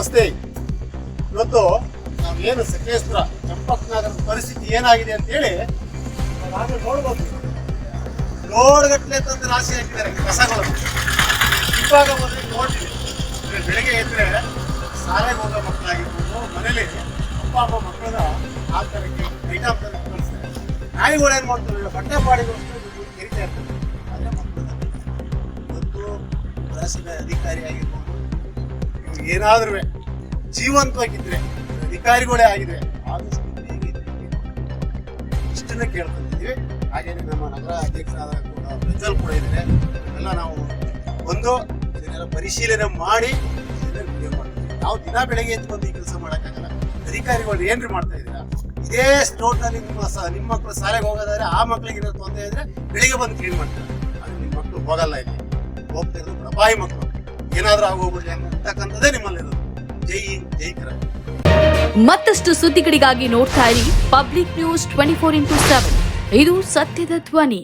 ನಮಸ್ತೆ. ಇವತ್ತು ನಾವು ಏನು ಸಕಲೇಶ್ಪುರ ಪರಿಸ್ಥಿತಿ ಏನಾಗಿದೆ ಅಂತ ಹೇಳಿ ನಾನು ನೋಡ್ಬೋದು. ಲೋಡ್ಗಟ್ಲೆ ತಂದು ರಾಶಿ ಹಾಕಿದ್ದಾರೆ ಕಸಗಳು. ಇವಾಗ ಬಂದ್ರೆ ನೋಡ್ತೀವಿ. ಬೆಳಿಗ್ಗೆ ಎದ್ರೆ ಶಾಲೆಗೆ ಹೋಗೋ ಮಕ್ಕಳಾಗಿರ್ಬೋದು, ಮನೇಲಿ ಅಪ್ಪ, ಅಮ್ಮ ಮಕ್ಕಳನ್ನ ಹಾಕ್ತಾರೆ ಐಟಮ್ ತಂದು ಕಳಿಸ್ತಾರೆ. ನಾಯಿಗಳು ಏನು ಮಾಡ್ತಾರೆ ಬಟ್ಟೆ ಪಾಡಿಗೋಸ್ಕರ ಕೆರಿತಾ ಇರ್ತಾರೆ ಅದೇ ಮಕ್ಕಳು ಇವತ್ತು ಪುರಸಭೆ ಅಧಿಕಾರಿ ಆಗಿರ್ಬೋದು ಏನಾದ್ರೂ ಜೀವಂತವಾಗಿದ್ರೆ, ಅಧಿಕಾರಿಗಳೇ ಆಗಿದ್ರೆ ಆದಷ್ಟು ಇಷ್ಟನ್ನ ಕೇಳ್ಕೊಂಡಿದ್ದೀವಿ ಹಾಗೇನೆ ನಮ್ಮ ನಗರ ಅಧ್ಯಕ್ಷರಾದ ಕೂಡ ಪ್ರಜ್ವಲ್ ಕೂಡ ಇದ್ದಾರೆ. ಎಲ್ಲ ನಾವು ಒಂದು ಇದನ್ನೆಲ್ಲ ಪರಿಶೀಲನೆ ಮಾಡಿ ನಾವು ದಿನ ಬೆಳಗ್ಗೆ ಎದ್ದು ಬಂದು ಈ ಕೆಲಸ ಮಾಡೋಕ್ಕಾಗಲ್ಲ. ಅಧಿಕಾರಿಗಳು ಏನ್ರಿ ಮಾಡ್ತಾ ಇದ್ದೀರಾ? ಇದೇ ಸ್ಟೋರ್ನಲ್ಲಿ ನಿಮ್ಮ ನಿಮ್ಮ ಮಕ್ಕಳು ಶಾಲೆಗೆ ಹೋಗೋದಾದ್ರೆ ಆ ಮಕ್ಕಳಿಗೆ ತೊಂದರೆ ಇದ್ರೆ ಬೆಳಿಗ್ಗೆ ಬಂದು ಕ್ಲೀನ್ ಮಾಡ್ತಾರೆ. ಅದು ನಿಮ್ಮ ಮಕ್ಕಳು ಹೋಗಲ್ಲ ಇಲ್ಲಿ. ಹೋಗ್ತಾ ಇರೋದು ಪ್ರಭಾವಿ ಮಕ್ಕಳು ಏನಾದ್ರೂ ಆಗೋಗ್ಬಿಡ್ಲಿ ಅಂತಕ್ಕಂಥದ್ದೇ ನಿಮ್ಮಲ್ಲಿರೋದು ಜೈ ಹಿಂದ್, ಜೈ ಕರ್ನಾಟಕ ಮತ್ತಷ್ಟು ಸುದ್ದಿಗಳಿಗಾಗಿ ನೋಡ್ತಾ ಇರಿ public news twenty four into seven ಇದು ಸತ್ಯದ ಧ್ವನಿ.